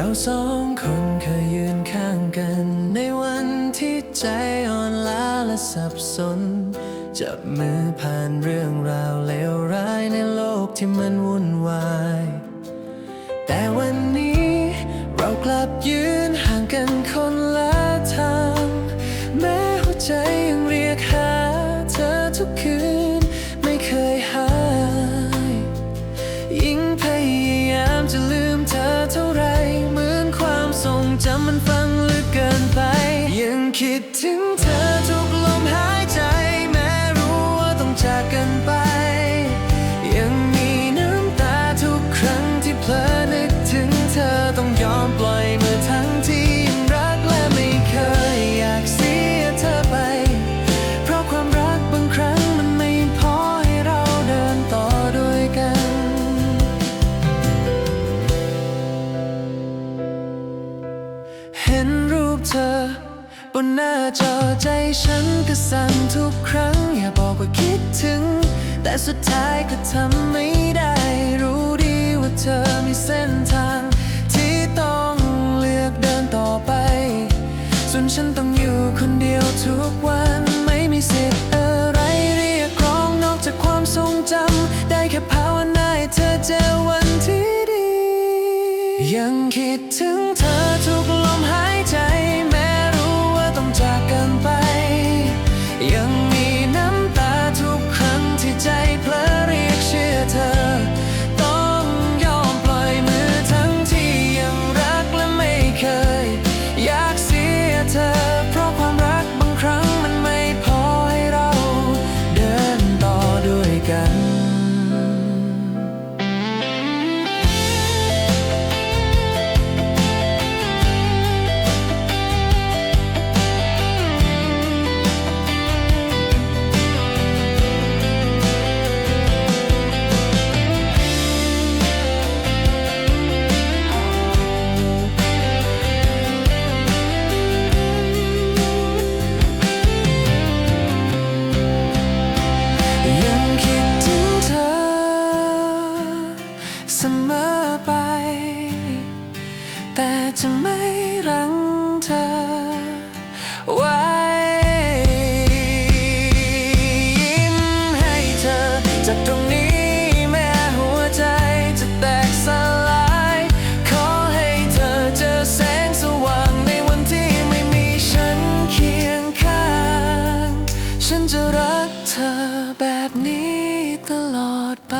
ราสองคนเคยยืนข้างกัน ในวันที่ใจอ่อนล้าและสับสน จับมือผ่านเรื่องราวเลวร้ายในโลกที่มันวุ่นวาย แต่วันนี้เรากลับยืนห่า จำมันฟังลึกเกินไป ยังคิดถึงเธอ เธอ บนหน้าจอใจฉันก็สั่นทุกครั้ง อย่าบอกว่าคิดถึง แต่สุดท้ายก็ทำไม่ได้ รู้ดีว่าเธอมีเส้นทาง ที่ต้องเลือกเดินต่อไป ส่วนฉันต้องอยู่คนเดียวทุกวันไม่มีสิทธิ์อะไรเรียกร้องนอกจากความทรงจำได้แค่ภาวนาให้เธอเจอวันที่ดี ยังคิดถึงเธอทุกล แต่จะไม่รังเธอไว้ยิ้มให้เธอจากตรงนี้แม้หัวใจจะแตกสลาย ขอให้เธอเจอแสงสว่างในวันที่ไม่มีฉันเคียงข้าง ฉันจะรักเธอแบบนี้ตลอดไป